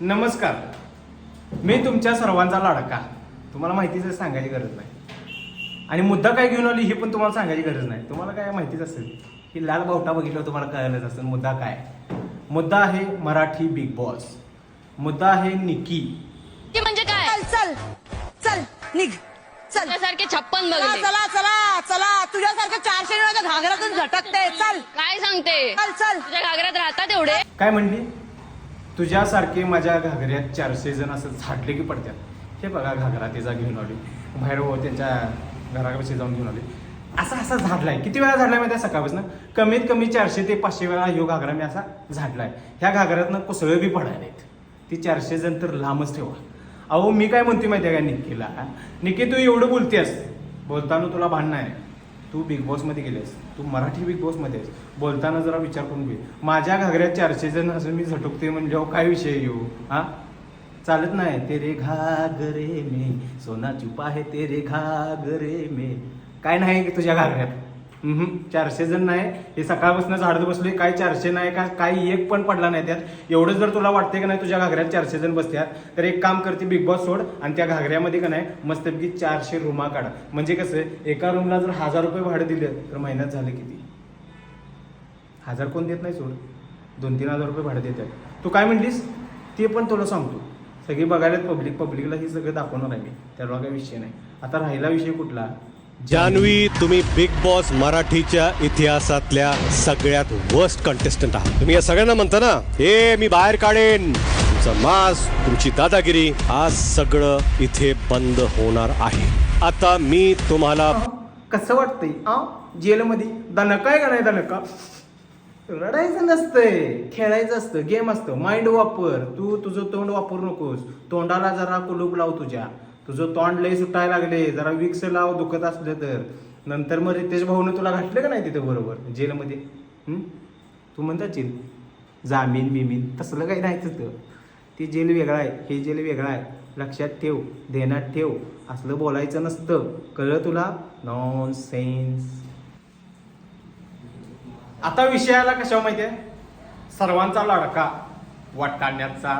नमस्कार. मी तुमच्या सर्वांचा लाडका. तुम्हाला माहितीच सांगायची गरज नाही. आणि मुद्दा काय घेऊन आली ही पण तुम्हाला सांगायची गरज नाही. तुम्हाला काय माहितीच असेल की लाल बावटा बघितलं तुम्हाला कळलंच असेल मुद्दा काय. मुद्दा आहे मराठी बिग बॉस. मुद्दा आहे निकी. म्हणजे काय? चल चल चल निघ. चल. त्यासारखे छप्पन चला बघले. चला चला चला. तुझ्यासारखं चारशे घागरातून झटकते. चल. काय सांगते? चल चल. तुझ्या घागरात राहतात एवढे. काय म्हणली? तुझ्यासारखे माझ्या घागऱ्यात चारशे जण असं झाडले की पडतात. हे बघा घागरा तिचा घेऊन आली बाहेर हो त्यांच्या घरापाशी जाऊन घेऊन आली असा असा झाडलाय. किती वेळा झाडलाय माहिती आहे सकाळपासून? कमीत कमी चारशे ते पाचशे वेळा ह्यो घागरा मी असा झाडलाय. ह्या घागरातनं कुसळं बी पडायला नाहीत ती चारशे जण तर लांबच ठेवा. अहो मी काय म्हणते माहिती आहे का निक्कीला निक्की तू एवढं बोलतेस. बोलताना तुला भांडणं आहे तू बिग बॉसमध्ये गेलेस तू मराठी बिग बॉसमध्ये आहेस. बोलताना जरा विचार करून घे. माझ्या घागऱ्यात चारशे जण असं मी झटकते म्हणजे अहो, काय विषय येऊ हा? चालत नाही. तेरे घागरे मे सोना चुपा है तेरे घागरे मे. काय नाही तुझ्या घागऱ्यात? चारशे जण नाही. हे सकाळपासून झाडत बसले काय चारशे नाही का काही एक पण पडला नाही त्यात. एवढंच जर तुला वाटते का नाही तुझ्या घागऱ्यात चारशे जण बसत्यात तर एक काम करते बिग बॉस सोड आणि त्या घागऱ्यामध्ये का नाही मस्तपैकी चारशे रुमा काढा. म्हणजे कसं एका रूमला जर हजार रुपये भाडं दिलं तर महिन्यात झालं किती? हजार कोण देत नाही सोड. दोन तीन हजार रुपये भाडं देतात. तू काय म्हणलीस? ते पण तुला सांगतो. सगळी बघायला पब्लिक पब्लिकला हे सगळं दाखवणार आहे मी. त्याला काही विषय नाही. आता राहिला विषय कुठला? जान्हवी तुम्ही बिग बॉस मराठीच्या इतिहासातल्या सगळ्यात वर्स्ट कंटेस्टंट आहात. तुम्ही या सगळ्यांना म्हणता ना हे मी बाहेर काढेन. तुमचा मास तुमची दादागिरी आज सगळं इथे बंद होणार आहे. आता मी तुम्हाला कसं वाटतंय? आ जेलमध्ये दणका आहे का नाही दणका रडायचं नसतंय. खेळायचं असतं गेम असतं. माइंड वापर. तू तुझं तोंड वापरू नकोस. तोंडाला जरा कुलूप लाव तुझ्या. तुझं तोंड लय सुटायला लागले जरा विक्स लाव दुखत असलं तर. नंतर मग रितेश भाऊनं तुला घातलं का नाही तिथे बरोबर? जेलमध्ये. तू म्हणता जेल. जामीन बिमीन तसलं काही नाही तिथं. ती जेल वेगळा आहे हे जेल वेगळा आहे. लक्षात ठेव ध्यानात ठेव. असलं बोलायचं नसतं. कळलं तुला? नॉन सेन्स आता विषयाला कशा माहिती आहे? सर्वांचा लाडका. वाटाण्याचा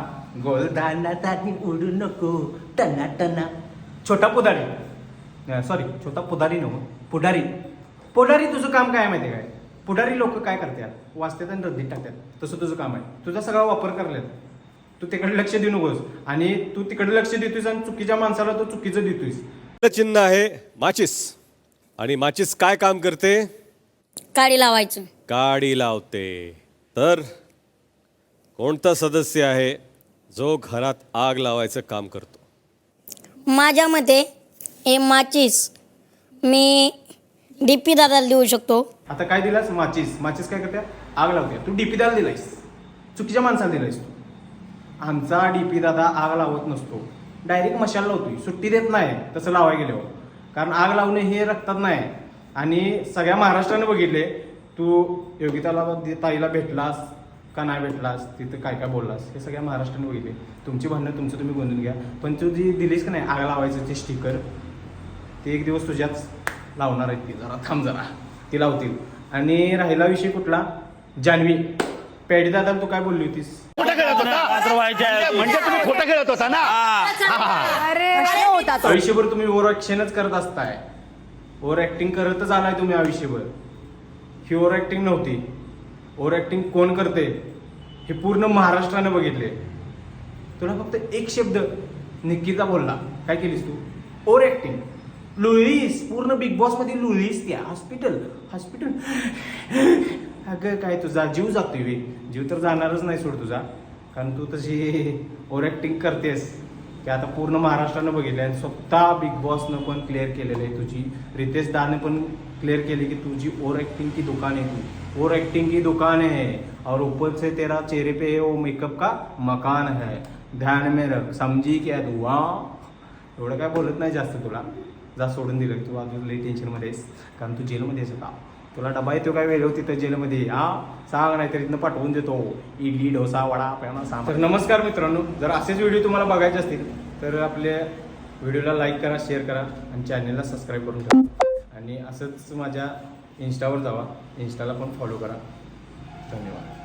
गोलदाना दानी उडू नको टना टना. छोटा पुदारी सॉरी छोटा पुदारी नको. पुढारी. पुढारी तुझं काम काय आहे माहिती काय? पुढारी लोक काय करतात? वाचतात आणि रद्दीत टाकतात. तसं तुझं काम आहे. तुझा सगळा वापर करलेत. तू तिकडे लक्ष देऊ नकोस. आणि तू तिकडे लक्ष देतोयस आणि चुकीच्या माणसाला तू चुकीचं देतोयस. चिन्ह आहे माचिस. आणि माचिस काय काम करते? काडी लावायचं. काडी लावते. तर कोणता सदस्य आहे जो घरात आग लावायचं काम करतो? माझ्या मते हे माचीस. मी डी पी दादाला देऊ शकतो. आता काय दिलास? माचीस. माचीस काय करते? आग लावते. तू डीपी दादा दिलायस. चुकीच्या माणसाला दिलायस तू. आमचा डीपी दादा आग लावत नसतो. डायरेक्ट मशाल लावतोय. सुट्टी देत नाही. तसं लावाय गेल्यावर. कारण आग लावणे हे रक्तात नाही. आणि सगळ्या महाराष्ट्राने बघितले. तू योगिताला दे- ताईला भेटलास. का नाही भेटलास? तिथं काय काय बोललास? हे सगळ्या महाराष्ट्राने बघितले. तुमची भांडणं तुमचं तुम्ही गोंधून घ्या. पण तू जी दिलीस का नाही आग लावायचं ते स्टिकर ते एक दिवस तुझ्याच लावणार आहेत ती जरा. थांब जरा. ती लावतील. आणि राहिला विषय कुठला? जान्हवी. पेडी दादा तू काय बोलली होतीस? म्हणजे तुम्ही खोटं खेळत होता ना? प्रश्न होता तो. आयुष्यभर तुम्ही ओव्हर ऍक्शनच करत असताय. ओव्हर ऍक्टिंग करतच आलाय तुम्ही आयुष्यभर. ही ओव्हर ऍक्टिंग नव्हती. ओव्हर ॲक्टिंग कोण करते हे पूर्ण महाराष्ट्रानं बघितले. तुला फक्त एक शब्द निक्कीचा बोलला. काय केलीस तू? ओव्हर ॲक्टिंग लुईस पूर्ण बिग बॉसमध्ये लुईस त्या हॉस्पिटल हॉस्पिटल अगं काय तुझा जीव जातोय बे. जीव तर जाणारच नाही सोड तुझा. कारण तू तशी ओव्हर ॲक्टिंग करतेस. की आता पूर्ण महाराष्ट्रानं बघितलं आणि स्वतः बिग बॉसनं पण क्लिअर केलेलं आहे तुझी. रितेश दाने पण क्लिअर केली की तुझी ओवर ॲक्टिंग की दुकान आहे तू. ओवर ॲक्टिंग की दुकान है और ऊपर से तेरा चेहरे पे वो मेकअप का मकान है. ध्यान में रख. समझी क्या तू हा एवढं काय बोलत नाही जास्त तुला. जा सोडून दिलं. तू अजून लई टेन्शनमध्ये आहेस. कारण तू जेलमध्ये आहेस आता. तुला डबा येतो काय वेळ तिथं जेलमध्ये? हा? सांग नाही तर इथनं पाठवून देतो. इडली डोसा वडा आपल्याला सांग तर नमस्कार मित्रांनो. जर असेच व्हिडिओ तुम्हाला बघायचे असतील तर आपल्या व्हिडिओला लाईक करा शेअर करा आणि चॅनलला सबस्क्राईब करून ठेवा. आणि असंच माझ्या इन्स्टावर जावा. इन्स्टाला पण फॉलो करा. धन्यवाद.